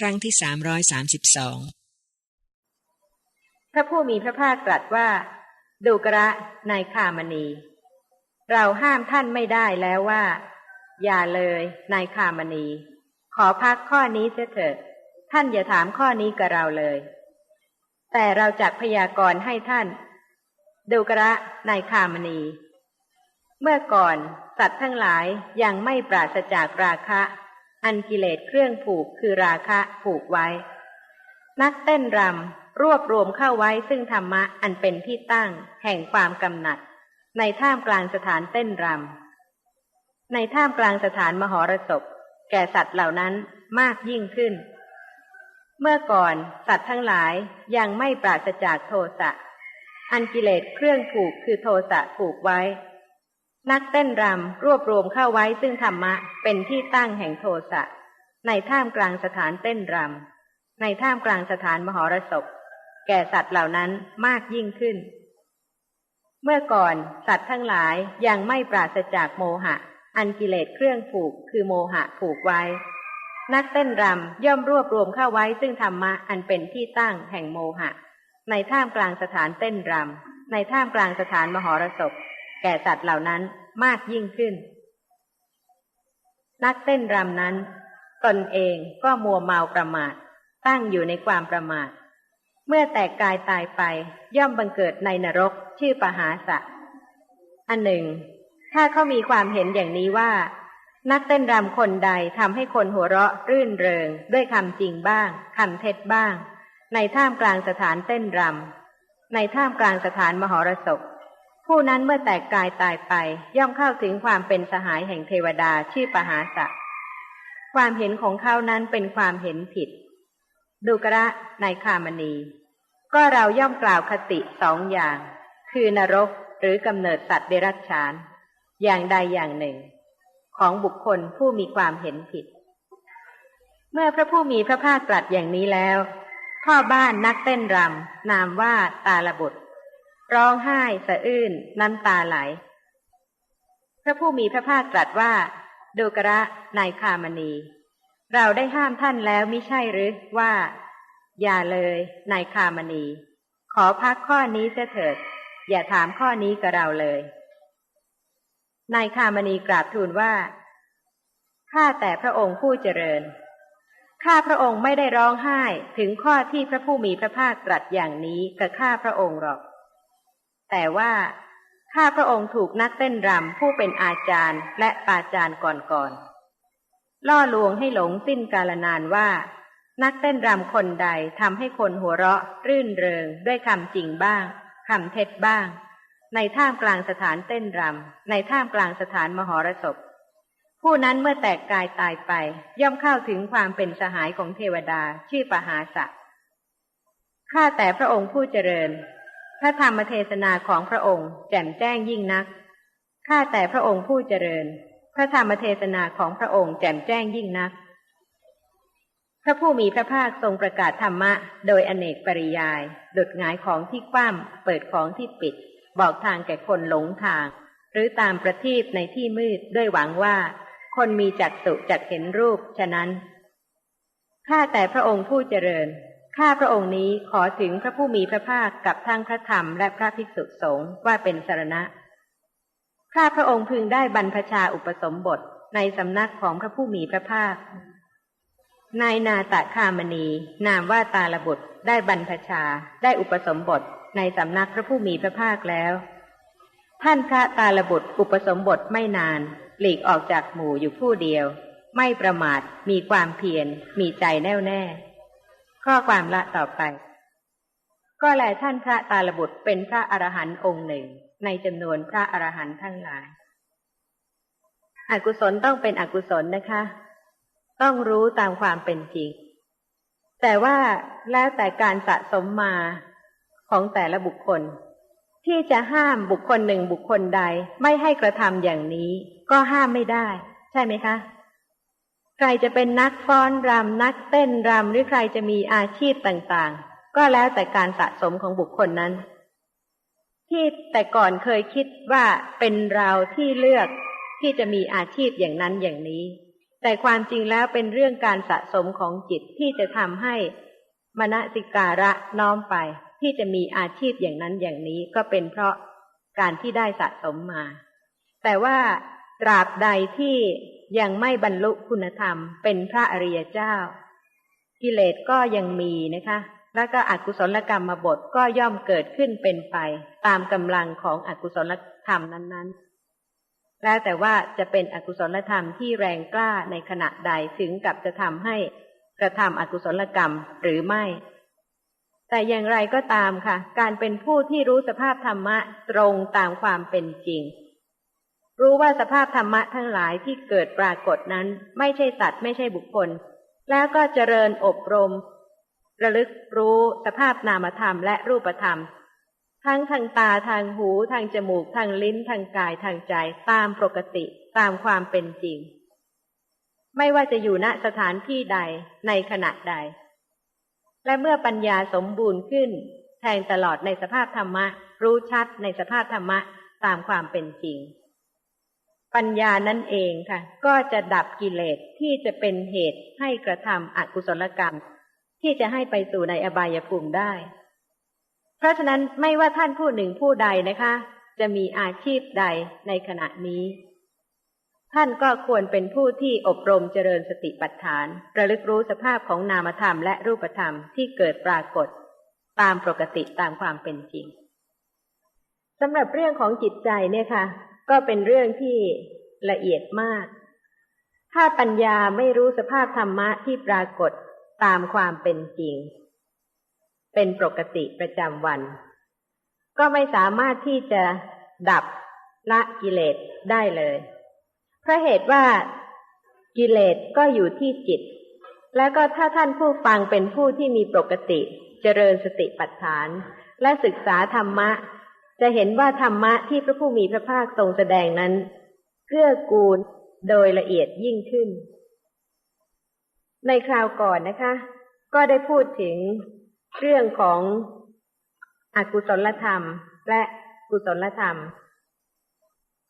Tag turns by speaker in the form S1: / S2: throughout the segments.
S1: ครั้งที่สามร้อยสามสิบสอง
S2: พระผู้มีพระภาคตรัสว่า ดูกระนายคามณี เราห้ามท่านไม่ได้แล้วว่า อย่าเลยนายคามณี ขอพักข้อนี้เสียเถิด ท่านอย่าถามข้อนี้กับเราเลย แต่เราจักพยากรณ์ให้ท่าน ดูกระนายคามณี เมื่อก่อนสัตว์ทั้งหลายยังไม่ปราศจากราคะ อันกิเลสเครื่องผูกคือราคะผูกไว้ นักเต้นรำรวบรวมเข้าไว้ซึ่งธรรมะอันเป็นที่ตั้ง แห่งความกำหนัด ในท่ามกลางสถานเต้นรำในท่ามกลางสถานมหรสพ แก่สัตว์เหล่านั้นมากยิ่งขึ้น เมื่อก่อนสัตว์ทั้งหลายยังไม่ปราศจากโทสะอันกิเลสเครื่องผูกคือโทสะผูกไว้ นักเต้นรำรวบรวมเข้าไว้ซึ่งธรรมะเป็นที่ตั้งแห่งโทสะในท่ามกลางสถานเต้นรำในท่ามกลางสถานมหรสพ แก่สัตว์เหล่านั้นมากยิ่งขึ้น เมื่อก่อนสัตว์ทั้งหลายยังไม่ปราศจากโมหะ อันกิเลสเครื่องผูกคือโมหะผูกไว้ นักเต้นรำย่อมรวบรวมเข้าไว้ซึ่งธรรมะอันเป็นที่ตั้งแห่งโมหะ ในท่ามกลางสถานเต้นรำในท่ามกลางสถานมหรสพ แก่สัตว์เหล่านั้นมากยิ่งขึ้น นักเต้นรำนั้น ตนเองก็มัวเมาประมาท ตั้งอยู่ในความประมาท เมื่อแตกกายตายไปย่อมบังเกิดในนรกชื่อปหาสะ อันหนึ่ง ถ้าเขามีความเห็นอย่างนี้ว่า นักเต้นรำคนใดทำให้คนหัวเราะรื่นเริง ด้วยคำจริงบ้างคำเท็จบ้าง ในท่ามกลางสถานเต้นรำในท่ามกลางสถานมหรสพ ผู้นั้นเมื่อแตกกายตายไป ย่อมเข้าถึงความเป็นสหายแห่งเทวดาชื่อปหาสะ ความเห็นของเขานั้นเป็นความเห็นผิด ดูกระในคามณี ก็เราย่อมกล่าวคติสองอย่าง คือนรกหรือกำเนิดสัตว์เดรัจฉาน อย่างใดอย่างหนึ่ง ของบุคคลผู้มีความเห็นผิด เมื่อพระผู้มีพระภาคตรัสอย่างนี้แล้ว พ่อบ้านนักเต้นรำนามว่าตาลบุตร ร้องไห้สะอื้นน้ำตาไหล พระผู้มีพระภาคตรัสว่าดูกระนายคามณี เราได้ห้ามท่านแล้วมิใช่หรือว่า อย่าเลยนายคามณี ขอพักข้อนี้เถิด อย่าถามข้อนี้กับเราเลยนายคามณีกราบทูลว่าข้าแต่พระองค์ผู้เจริญข้าพระองค์ไม่ได้ร้องไห้ถึงข้อที่พระผู้มีพระภาคตรัสอย่างนี้กับข้าพระองค์หรอก แต่ว่าข้าพระองค์ถูกนักเต้นรำผู้เป็นอาจารย์และปาจารย์ก่อนๆล่อลวงให้หลงสิ้นกาลนานว่า นักเต้นรำคนใดทำให้คนหัวเราะ รื่นเริงด้วยคำจริงบ้างคำเท็จบ้าง ในท่ามกลางสถานเต้นรำในท่ามกลางสถานมหรสพผู้นั้นเมื่อแตกกายตายไป ย่อมเข้าถึงความเป็นสหายของเทวดาชื่อปหาสะข้าแต่พระองค์ผู้เจริญ ระธรรมเทศนาของพระองค์ แจ่มแจ้งยิ่งนัก ข้าแต่พระองค์ผู้เจริญ พระธรรมเทศนาของพระองค์แจ่มแจ้งยิ่งนัก พระผู้มีพระภาคทรงประกาศธรรมะ โดยอเนกปริยายดุดงายของที่คว่ำเปิดของที่ปิด บอกทางแก่คนหลงทาง หรือตามประทีปในที่มืดด้วยหวังว่า คนมีจักสุจักเห็นรูปฉะนั้นข้าแต่พระองค์ผู้เจริญ ข้าพระองค์นี้ขอถึงพระผู้มีพระภาคกับทั้งพระธรรมและพระภิกษุสงฆ์ว่าเป็นสารณะ ข้าพระองค์พึงได้บรรพชาอุปสมบทในสำนักของพระผู้มีพระภาค นายนาตะคามณี นามว่าตาลบุตร ได้บรรพชา ได้อุปสมบทในสำนักพระผู้มีพระภาคแล้ว ท่านพระตาลบุตรอุปสมบทไม่นาน หลีกออกจากหมู่อยู่ผู้เดียว ไม่ประมาท มีความเพียร มีใจแน่วแน่ ข้อความละต่อไป ก็แลท่านพระตาลบุตรเป็นพระอรหันต์องค์หนึ่ง ในจำนวนพระอรหันต์ทั้งหลาย อกุศลต้องเป็นอกุศลนะคะ ต้องรู้ตามความเป็นจริง แต่ว่าแล้วแต่การสะสมมาของแต่ละบุคคล ที่จะห้ามบุคคลหนึ่งบุคคลใดไม่ให้กระทำอย่างนี้ ก็ห้ามไม่ได้ ใช่ไหมคะ ใครจะเป็นนักฟ้อนรำนักเต้นรำหรือใครจะมีอาชีพต่างๆ ก็แล้วแต่การสะสมของบุคคลนั้น ที่แต่ก่อนเคยคิดว่าเป็นเราที่เลือกที่จะมีอาชีพอย่างนั้นอย่างนี้ แต่ความจริงแล้วเป็นเรื่องการสะสมของจิตที่จะทำให้มณสิการะน้อมไปที่จะมีอาชีพอย่างนั้นอย่างนี้ก็เป็นเพราะการที่ได้สะสมมา แต่ว่าตราบใดที่ยังไม่บรรลุคุณธรรม เป็นพระอริยเจ้า กิเลสก็ยังมีนะคะ แล้วก็อกุศลกรรมมาบทก็ย่อมเกิดขึ้นเป็นไป ตามกำลังของอกุศลธรรมนั้นๆ แล้วแต่ว่าจะเป็นอกุศลธรรมที่แรงกล้าในขณะใดถึงกับจะทำให้กระทำอกุศลกรรมหรือไม่ แต่อย่างไรก็ตามค่ะ การเป็นผู้ที่รู้สภาพธรรมะตรงตามความเป็นจริง รู้ว่าสภาพธรรมะทั้งหลายที่เกิดปรากฏนั้น ไม่ใช่สัตว์ไม่ใช่บุคคล แล้วก็เจริญอบรม ระลึกรู้สภาพนามธรรมและรูปธรรม ทั้งทางตาทางหูทางจมูกทางลิ้นทางกายทางใจตามปกติตามความเป็นจริง ไม่ว่าจะอยู่ณสถานที่ใดในขณะใด และเมื่อปัญญาสมบูรณ์ขึ้น แทงตลอดในสภาพธรรมะ รู้ชัดในสภาพธรรมะตามความเป็นจริง ปัญญานั่นเองค่ะ ก็จะดับกิเลสที่จะเป็นเหตุให้กระทำอกุศลกรรม ที่จะให้ไปสู่ในอบายภูมิได้ เพราะฉะนั้นไม่ว่าท่านผู้หนึ่งผู้ใดนะคะ จะมีอาชีพใดในขณะนี้ ท่านก็ควรเป็นผู้ที่อบรมเจริญสติปัฏฐาน ระลึกรู้สภาพของนามธรรมและรูปธรรมที่เกิดปรากฏ ตามปกติตามความเป็นจริงสำหรับเรื่องของจิตใจเนี่ยค่ะ ก็เป็นเรื่องที่ละเอียดมาก ถ้าปัญญาไม่รู้สภาพธรรมะที่ปรากฏตามความเป็นจริง เป็นปกติประจำวัน ก็ไม่สามารถที่จะดับละกิเลสได้เลย เพราะเหตุว่ากิเลสก็อยู่ที่จิต แล้วก็ถ้าท่านผู้ฟังเป็นผู้ที่มีปกติ เจริญสติปัฏฐาน และศึกษาธรรมะ จะเห็นว่าธรรมะที่พระผู้มีพระภาคทรงแสดงนั้นเกื้อกูลโดยละเอียดยิ่งขึ้น ในคราวก่อนนะคะ ก็ได้พูดถึงเรื่องของอกุศลธรรมและกุศลธรรม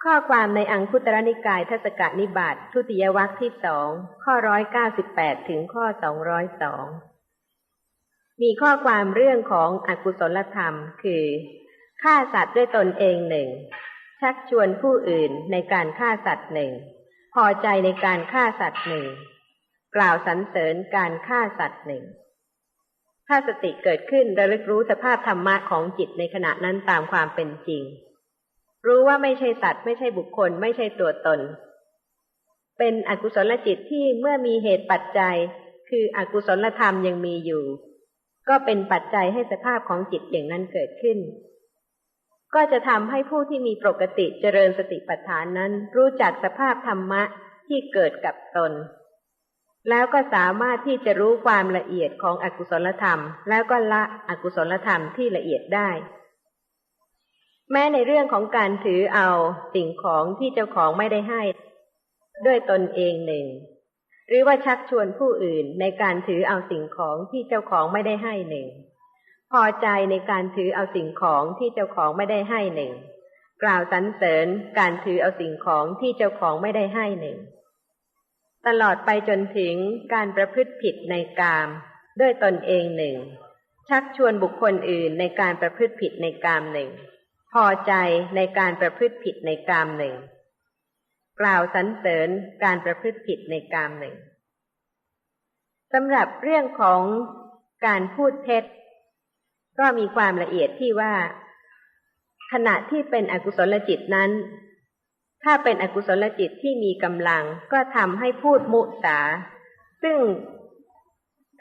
S2: ข้อความในอังคุตรนิกายทศกนิบาตทุติยวัคที่สองข้อร้อยเก้าสิบแปดถึงข้อสองร้อยสองมีข้อความเรื่องของอกุศลธรรมคือ ฆ่าสัตว์ด้วยตนเองหนึ่ง ชักชวนผู้อื่นในการฆ่าสัตว์หนึ่ง พอใจในการฆ่าสัตว์หนึ่ง กล่าวสรรเสริญการฆ่าสัตว์หนึ่ง ถ้าสติเกิดขึ้นระลึกรู้สภาพธรรมะของจิตในขณะนั้นตามความเป็นจริง รู้ว่าไม่ใช่สัตว์ไม่ใช่บุคคล ไม่ใช่ตัวตน เป็นอกุศลจิตที่เมื่อมีเหตุปัจจัย คืออกุศลธรรมยังมีอยู่ ก็เป็นปัจจัยให้สภาพของจิตอย่างนั้นเกิดขึ้น ก็จะทำให้ผู้ที่มีปกติเจริญสติปัฏฐานนั้น รู้จักสภาพธรรมะที่เกิดกับตน แล้วก็สามารถที่จะรู้ความละเอียดของอกุศลธรรม แล้วก็ละอกุศลธรรมที่ละเอียดได้ แม้ในเรื่องของการถือเอาสิ่งของที่เจ้าของไม่ได้ให้ ด้วยตนเองหนึ่ง หรือว่าชักชวนผู้อื่นในการถือเอาสิ่งของที่เจ้าของไม่ได้ให้หนึ่ง พอใจในการถือเอาสิ่งของที่เจ้าของไม่ได้ให้หนึ่ง กล่าวสรรเสริญการถือเอาสิ่งของที่เจ้าของไม่ได้ให้หนึ่ง ตลอดไปจนถึงการประพฤติผิดในกาม ด้วยตนเองหนึ่ง ชักชวนบุคคลอื่นในการประพฤติผิดในกามหนึ่ง พอใจในการประพฤติผิดในกามหนึ่ง กล่าวสรรเสริญการประพฤติผิดในกามหนึ่งสำหรับเรื่องของการพูดเท็จ ก็มีความละเอียดที่ว่า ขณะที่เป็นอกุศลจิตนั้น ถ้าเป็นอกุศลจิตที่มีกำลัง ก็ทำให้พูดมุสา ซึ่ง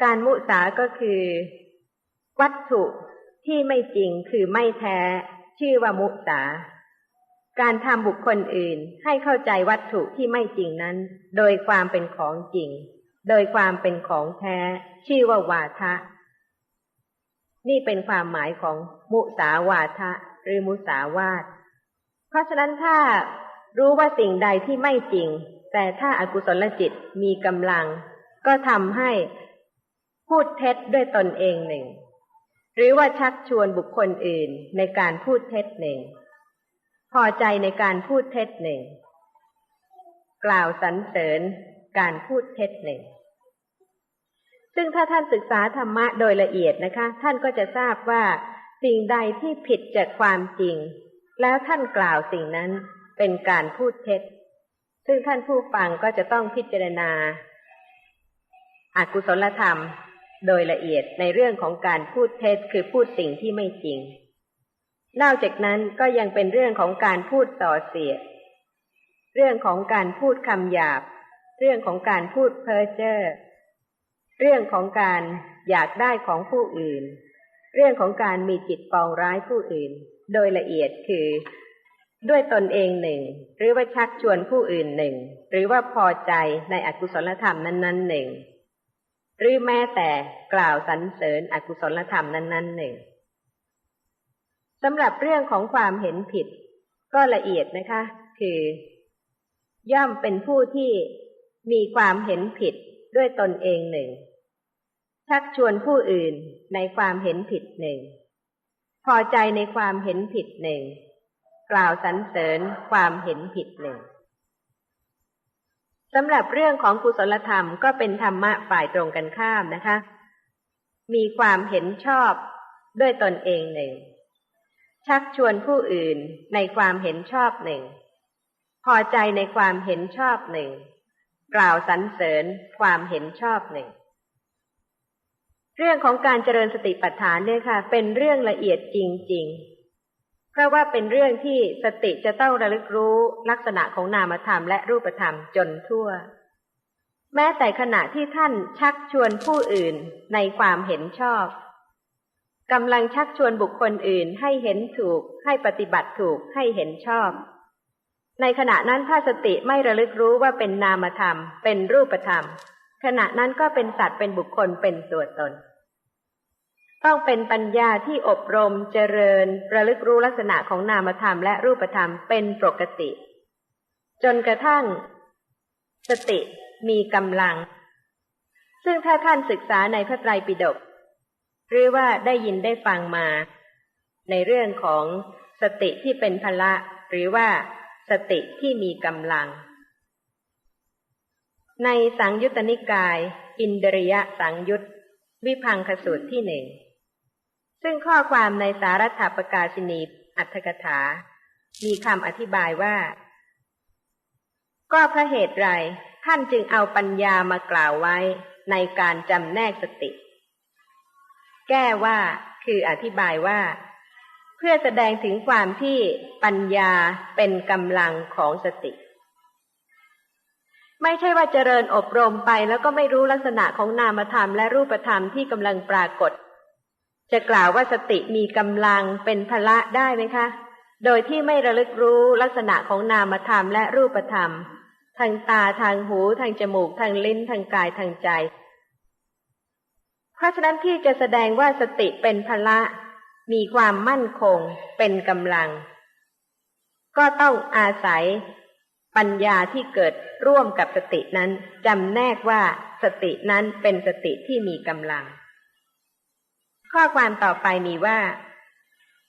S2: การมุสาก็คือ วัตถุที่ไม่จริงคือไม่แท้ ชื่อว่ามุสา การทำบุคคลอื่นให้เข้าใจวัตถุที่ไม่จริงนั้น โดยความเป็นของจริง โดยความเป็นของแท้ ชื่อว่าวาทะ นี่เป็นความหมายของมุสาวาทะหรือมุสาวาท เพราะฉะนั้นถ้ารู้ว่าสิ่งใดที่ไม่จริง แต่ถ้าอากุศลจิตมีกำลัง ก็ทำให้พูดเท็จด้วยตนเองหนึ่ง หรือว่าชักชวนบุคคลอื่นในการพูดเท็จหนึ่ง พอใจในการพูดเท็จหนึ่ง กล่าวสรรเสริญการพูดเท็จหนึ่ง ซึ่งถ้าท่านศึกษาธรรมะโดยละเอียดนะคะ ท่านก็จะทราบว่า สิ่งใดที่ผิดจากความจริง แล้วท่านกล่าวสิ่งนั้นเป็นการพูดเท็จ ซึ่งท่านผู้ฟังก็จะต้องพิจารณาอากุศลธรรมโดยละเอียดในเรื่องของการพูดเท็จคือพูดสิ่งที่ไม่จริง นอกจากนั้นก็ยังเป็นเรื่องของการพูดต่อเสียดเรื่องของการพูดคำหยาบ เรื่องของการพูดเพ้อเจ้อ เรื่องของการอยากได้ของผู้อื่น เรื่องของการมีจิตปองร้ายผู้อื่น โดยละเอียดคือ ด้วยตนเองหนึ่ง หรือว่าชักชวนผู้อื่นหนึ่ง หรือว่าพอใจในอกุศลธรรมนั้นๆหนึ่ง หรือแม้แต่กล่าวสรรเสริญอกุศลธรรมนั้นๆหนึ่งสำหรับเรื่องของความเห็นผิด ก็ละเอียดนะคะ คือย่อมเป็นผู้ที่มีความเห็นผิด ด้วยตนเองหนึ่ง ชักชวนผู้อื่นในความเห็นผิดหนึ่ง พอใจในความเห็นผิดหนึ่ง กล่าวสรรเสริญความเห็นผิดหนึ่งสำหรับเรื่องของกุศลธรรมก็เป็นธรรมะฝ่ายตรงกันข้ามนะคะ มีความเห็นชอบด้วยตนเองหนึ่ง ชักชวนผู้อื่นในความเห็นชอบหนึ่ง พอใจในความเห็นชอบหนึ่ง กล่าวสรรเสริญความเห็นชอบหนึ่ง เรื่องของการเจริญสติปัฏฐานเนี่ยค่ะ เป็นเรื่องละเอียดจริง ๆ เพราะว่าเป็นเรื่องที่สติจะต้องระลึกรู้ลักษณะของนามธรรมและรูปธรรมจนทั่ว แม้แต่ขณะที่ท่านชักชวนผู้อื่นในความเห็นชอบกำลังชักชวนบุคคลอื่นให้เห็นถูก ให้ปฏิบัติถูกให้เห็นชอบ ในขณะนั้นถ้าสติไม่ระลึกรู้ว่าเป็นนามธรรม เป็นรูปธรรม ขณะนั้นก็เป็นสัตว์เป็นบุคคลเป็นตัวตน ต้องเป็นปัญญาที่อบรมเจริญ ระลึกรู้ลักษณะของนามธรรมและรูปธรรมเป็นปกติ จนกระทั่ง สติมีกำลัง ซึ่งถ้าท่านศึกษาในพระไตรปิฎกหรือว่าได้ยินได้ฟังมา ในเรื่องของสติที่เป็นพละ หรือว่า สติที่มีกำลัง ในสังยุตตนิกาย อินเดริยะสังยุตวิพังคสูตรที่หนึ่ง ซึ่งข้อความในสารัฐประกาศินีอัตถกถา มีคำอธิบายว่า ก็พระเหตุไรท่านจึงเอาปัญญามากล่าวไว้ในการจำแนกสติ แก้ว่าคืออธิบายว่า พื่อแสดงถึงความที่ปัญญาเป็นกำลังของสติ ไม่ใช่ว่าเจริญอบรมไปแล้วก็ไม่รู้ลักษณะของนามธรรมและรูปธรรมที่กำลังปรากฏ จะกล่าวว่าสติมีกำลังเป็นพละได้ไหมคะ โดยที่ไม่ระลึกรู้ลักษณะของนามธรรมและรูปธรรม ทางตาทางหูทางจมูกทางลิ้นทางกายทางใจ เพราะฉะนั้นที่จะแสดงว่าสติเป็นพละ มีความมั่นคงเป็นกำลัง ก็ต้องอาศัยปัญญาที่เกิดร่วมกับสตินั้นจำแนกว่าสตินั้นเป็นสติที่มีกำลัง ข้อความต่อไปมีว่า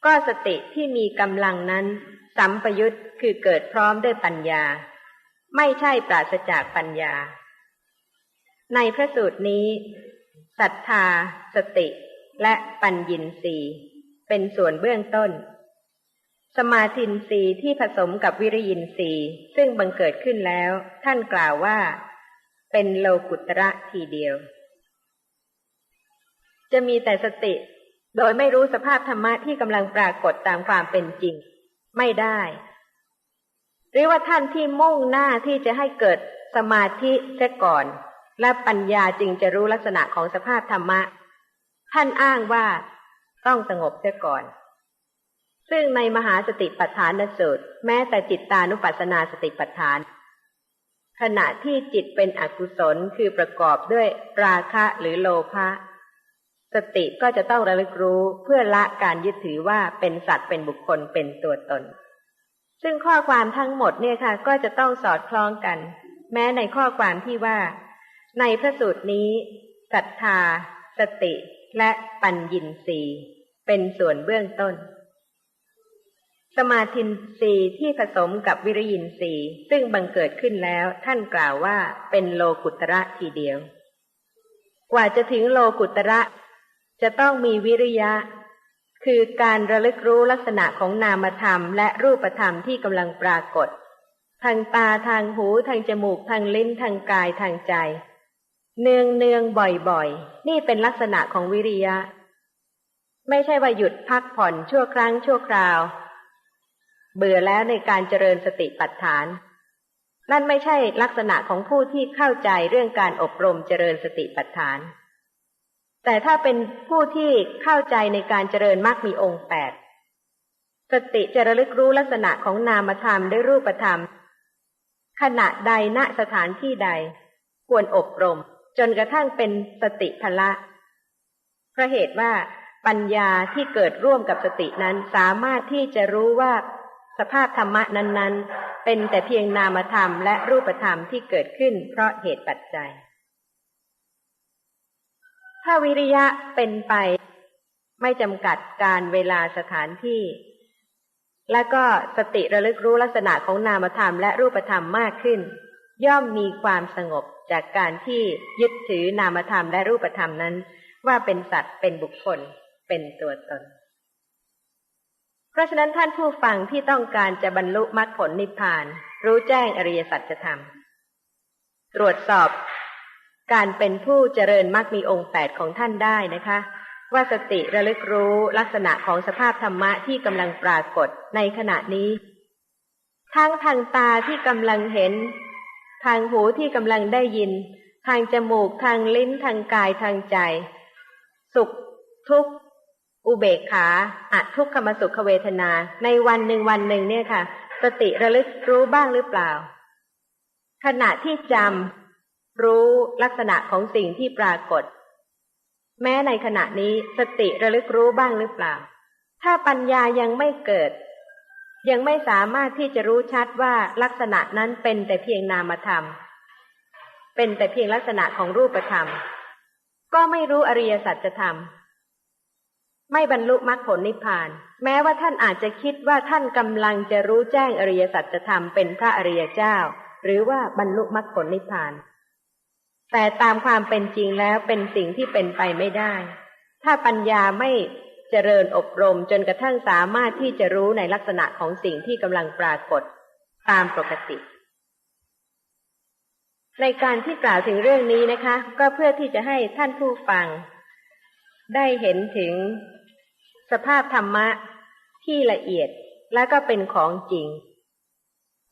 S2: ก็สติที่มีกำลังนั้น สัมปยุตคือเกิดพร้อมด้วยปัญญา ไม่ใช่ปราศจากปัญญา ในพระสูตรนี้ศรัทธา สติและปัญญินสี เป็นส่วนเบื้องต้น สมาธินสีที่ผสมกับวิริยินสีซึ่งบังเกิดขึ้นแล้ว ท่านกล่าวว่า เป็นโลกุตระทีเดียว จะมีแต่สติ โดยไม่รู้สภาพธรรมะที่กำลังปรากฏตามความเป็นจริง ไม่ได้ หรือว่าท่านที่มุ่งหน้าที่จะให้เกิดสมาธิเสียก่อน และปัญญาจึงจะรู้ลักษณะของสภาพธรรมะ ท่านอ้างว่า ต้องสงบเสียก่อน ซึ่งในมหาสติปัฏฐานสูตร แม้แต่จิตตานุปัสสนาสติปัฏฐาน ขณะที่จิตเป็นอกุศลคือประกอบด้วยราคะหรือโลภะสติก็จะต้องระลึกรู้เพื่อละการยึดถือว่าเป็นสัตว์เป็นบุคคลเป็นตัวตน ซึ่งข้อความทั้งหมดเนี่ยค่ะ ก็จะต้องสอดคล้องกัน แม้ในข้อความที่ว่า ในพระสูตรนี้ศรัทธา สติและปัญญินสี เป็นส่วนเบื้องต้น สมาธินสีที่ผสมกับวิริยินสีซึ่งบังเกิดขึ้นแล้วท่านกล่าวว่าเป็นโลกุตระทีเดียว กว่าจะถึงโลกุตระ จะต้องมีวิริยะ คือการระลึกรู้ลักษณะของนามธรรมและรูปธรรมที่กำลังปรากฏ ทางตาทางหูทางจมูกทางลิ้นทางกายทางใจ เนืองเนืองบ่อยๆ นี่เป็นลักษณะของวิริยะ ไม่ใช่ว่าหยุดพักผ่อนชั่วครั้งชั่วคราว เบื่อแล้วในการเจริญสติปัฏฐาน นั่นไม่ใช่ลักษณะของผู้ที่เข้าใจเรื่องการอบรมเจริญสติปัฏฐาน แต่ถ้าเป็นผู้ที่เข้าใจในการเจริญมรรคมีองค์แปดสติจะระลึกรู้ลักษณะของนามธรรมด้วยรูปธรรม ขณะใดณสถานที่ใด ควรอบรม จนกระทั่งเป็นสติพละเพราะเหตุว่า ปัญญาที่เกิดร่วมกับสตินั้นสามารถที่จะรู้ว่าสภาพธรรมะนั้นๆ เป็นแต่เพียงนามธรรมและรูปธรรมที่เกิดขึ้นเพราะเหตุปัจจัย ถ้าวิริยะเป็นไปไม่จำกัดการเวลาสถานที่ และก็สติระลึกรู้ลักษณะของนามธรรมและรูปธรรมมากขึ้น ย่อมมีความสงบจากการที่ยึดถือนามธรรมและรูปธรรมนั้น ว่าเป็นสัตว์เป็นบุคคล เป็นตัวตน เพราะฉะนั้นท่านผู้ฟังที่ต้องการจะบรรลุมรรคผลนิพพาน รู้แจ้งอริยสัจธรรม ตรวจสอบการเป็นผู้เจริญมรรคมีองค์แปดของท่านได้นะคะ ว่าสติระลึกรู้ลักษณะของสภาพธรรมะที่กำลังปรากฏในขณะนี้ ทั้งทางตาที่กำลังเห็น ทางหูที่กำลังได้ยิน ทางจมูกทางลิ้นทางกายทางใจ สุขทุกข์ อุเบกขาอัทุกขมสุขเวทนา ในวันหนึ่งวันหนึ่งเนี่ยค่ะ สติระลึกรู้บ้างหรือเปล่า ขณะที่จำรู้ลักษณะของสิ่งที่ปรากฏ แม้ในขณะนี้สติระลึกรู้บ้างหรือเปล่า ถ้าปัญญายังไม่เกิด ยังไม่สามารถที่จะรู้ชัดว่าลักษณะนั้นเป็นแต่เพียงนามธรรม เป็นแต่เพียงลักษณะของรูปธรรม ก็ไม่รู้อริยสัจธรรม ไม่บรรลุมรรคผลนิพพาน แม้ว่าท่านอาจจะคิดว่าท่านกำลังจะรู้แจ้งอริยสัจธรรมเป็นพระอริยเจ้า หรือว่าบรรลุมรรคผลนิพพาน แต่ตามความเป็นจริงแล้วเป็นสิ่งที่เป็นไปไม่ได้ ถ้าปัญญาไม่เจริญอบรมจนกระทั่งสามารถที่จะรู้ในลักษณะของสิ่งที่กำลังปรากฏตามปกติ ในการที่กล่าวถึงเรื่องนี้นะคะ ก็เพื่อที่จะให้ท่านผู้ฟัง ได้เห็นถึง สภาพธรรมะที่ละเอียดและก็เป็นของจริง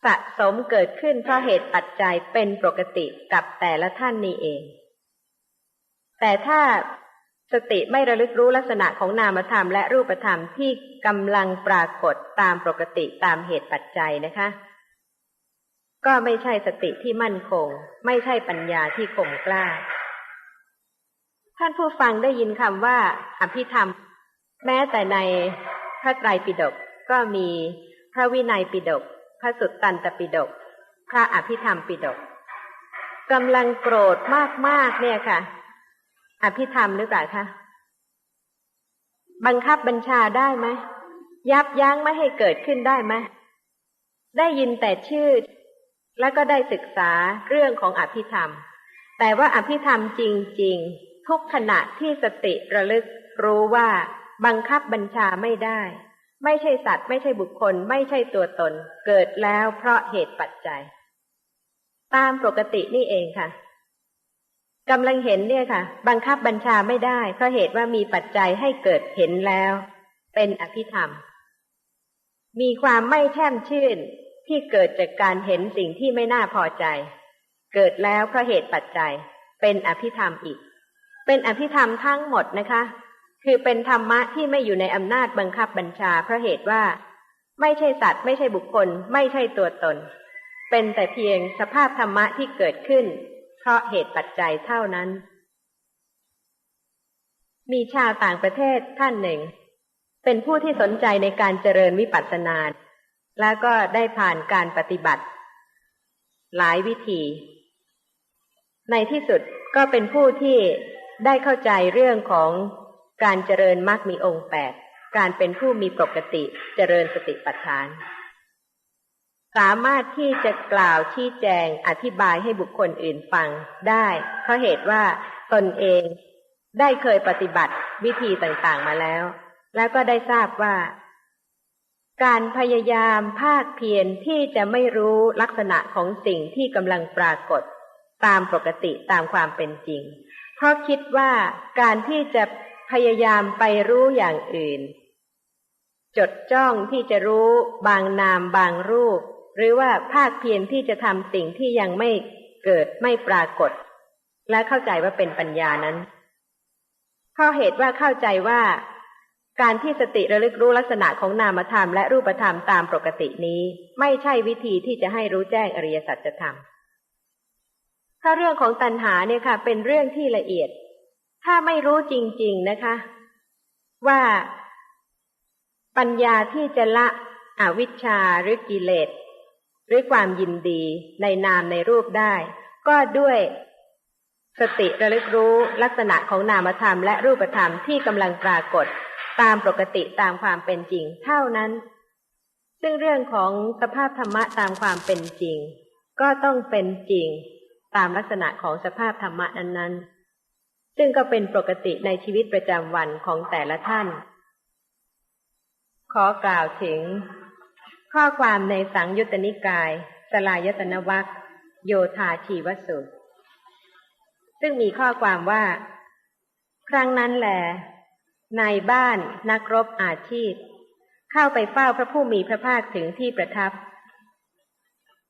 S2: สะสมเกิดขึ้นเพราะเหตุปัจจัยเป็นปกติกับแต่ละท่านนี้เอง แต่ถ้าสติไม่ระลึกรู้ลักษณะของนามธรรมและรูปธรรมที่กำลังปรากฏตามปกติตามเหตุปัจจัยนะคะ ก็ไม่ใช่สติที่มั่นคง ไม่ใช่ปัญญาที่คมกล้า ท่านผู้ฟังได้ยินคำว่าอภิธรรม แม้แต่ในพระไตรปิฎกก็มีพระวินัยปิฎกพระสุตตันตปิฎกพระอภิธรรมปิฎกกำลังโกรธมากๆเนี่ยค่ะ อภิธรรมหรือเปล่าคะบังคับบัญชาได้ไหมยับยั้งไม่ให้เกิดขึ้นได้ไหมได้ยินแต่ชื่อ แล้วก็ได้ศึกษาเรื่องของอภิธรรม แต่ว่าอภิธรรมจริง ๆ ทุกขณะที่สติระลึกรู้ว่า บังคับบัญชาไม่ได้ ไม่ใช่สัตว์ ไม่ใช่บุคคล ไม่ใช่ตัวตน เกิดแล้วเพราะเหตุปัจจัย ตามปกตินี่เองค่ะกำลังเห็นเนี่ยค่ะ บังคับบัญชาไม่ได้ เพราะเหตุว่ามีปัจจัยให้เกิดเห็นแล้ว เป็นอภิธรรม มีความไม่แช่มชื่นที่เกิดจากการเห็นสิ่งที่ไม่น่าพอใจ เกิดแล้วเพราะเหตุปัจจัย เป็นอภิธรรมอีก เป็นอภิธรรมทั้งหมดนะคะ คือเป็นธรรมะที่ไม่อยู่ในอำนาจบังคับบัญชาเพราะเหตุว่า ไม่ใช่สัตว์ ไม่ใช่บุคคล ไม่ใช่ตัวตน เป็นแต่เพียงสภาพธรรมะที่เกิดขึ้น เพราะเหตุปัจจัยเท่านั้น มีชาวต่างประเทศท่านหนึ่ง เป็นผู้ที่สนใจในการเจริญวิปัสสนา แล้วก็ได้ผ่านการปฏิบัติ หลายวิธี ในที่สุดก็เป็นผู้ที่ได้เข้าใจเรื่องของ การเจริญมรรคมีองค์แปด การเป็นผู้มีปกติเจริญสติปัฏฐาน สามารถที่จะกล่าวชี้แจงอธิบายให้บุคคลอื่นฟังได้ เพราะเหตุว่าตนเองได้เคยปฏิบัติวิธีต่างๆมาแล้ว แล้วก็ได้ทราบว่า การพยายามภาคเพียรที่จะไม่รู้ลักษณะของสิ่งที่กำลังปรากฏ ตามปกติตามความเป็นจริง เพราะคิดว่าการที่จะ พยายามไปรู้อย่างอื่น จดจ้องที่จะรู้บางนามบางรูป หรือว่าภาคเพียรที่จะทำสิ่งที่ยังไม่เกิดไม่ปรากฏ และเข้าใจว่าเป็นปัญญานั้นเพราะเหตุว่าเข้าใจว่า การที่สติระลึกรู้ลักษณะของนามธรรมและรูปธรรมตามปกตินี้ ไม่ใช่วิธีที่จะให้รู้แจ้งอริยสัจธรรมถ้าเรื่องของตัณหาเนี่ยค่ะ เป็นเรื่องที่ละเอียด ถ้าไม่รู้จริง ๆนะคะ ว่าปัญญาที่จะละอวิชชาหรือกิเลสหรือความยินดีในนามในรูปได้ ก็ด้วยสติระลึกรู้ลักษณะของนามธรรมและรูปธรรมที่กำลังปรากฏตามปกติตามความเป็นจริงเท่านั้น ซึ่งเรื่องของสภาพธรรมะตามความเป็นจริง ก็ต้องเป็นจริง ตามลักษณะของสภาพธรรมะนั้นๆ ซึ่งก็เป็นปกติในชีวิตประจำวันของแต่ละท่าน ขอกล่าวถึง ข้อความในสังยุตตนิกาย สลายตนวัคโยธาชีวสุตซึ่งมีข้อความว่า ครั้งนั้นแหลนายบ้านนักรบอาชีพ เข้าไปเฝ้าพระผู้มีพระภาคถึงที่ประทับ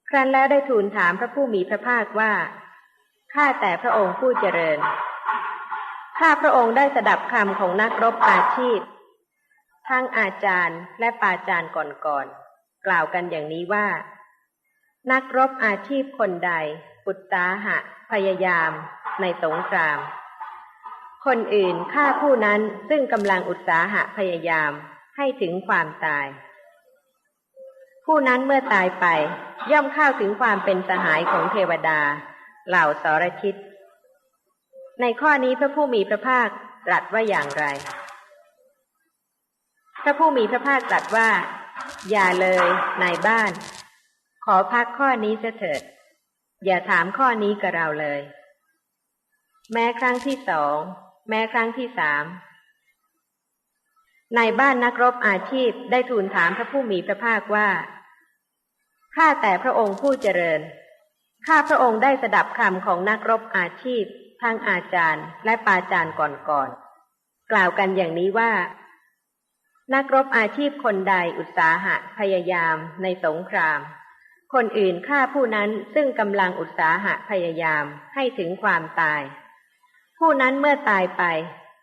S2: ครั้นแล้วได้ทูลถามพระผู้มีพระภาคว่า ข้าแต่พระองค์ผู้เจริญ ข้าพระองค์ได้สดับคำของนักรบอาชีพ ทั้งอาจารย์และปาจารย์ก่อนๆกล่าวกันอย่างนี้ว่า นักรบอาชีพคนใด ปุตตาหะ พยายาม ในสงคราม คนอื่นฆ่าผู้นั้นซึ่งกำลังอุตสาหะพยายามให้ถึงความตาย ผู้นั้นเมื่อตายไปย่อมเข้าถึงความเป็นสหายของเทวดา เหล่าสรชิต ในข้อนี้พระผู้มีพระภาคตรัสว่าอย่างไร พระผู้มีพระภาคตรัสว่า อย่าเลยนายบ้าน ขอพักข้อนี้เถิด อย่าถามข้อนี้กับเราเลย แม้ครั้งที่สอง แม้ครั้งที่สามในบ้านนักรบอาชีพได้ทูลถามพระผู้มีพระภาคว่า ข้าแต่พระองค์ผู้เจริญ ข้าพระองค์ได้สดับคำของนักรบอาชีพ ทั้งอาจารย์และปาจารย์ก่อนๆกล่าวกันอย่างนี้ว่า นักรบอาชีพคนใดอุตสาหะพยายามในสงคราม คนอื่นฆ่าผู้นั้นซึ่งกำลังอุตสาหะพยายามให้ถึงความตาย ผู้นั้นเมื่อตายไป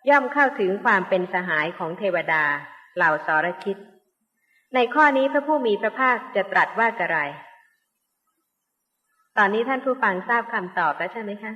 S2: ย่อมเข้าถึงความเป็นสหายของเทวดา เหล่าสรชิตในข้อนี้พระผู้มีพระภาคจะตรัสว่าอะไร ตอนนี้ท่านผู้ฟังทราบคำตอบแล้วใช่ไหมคะ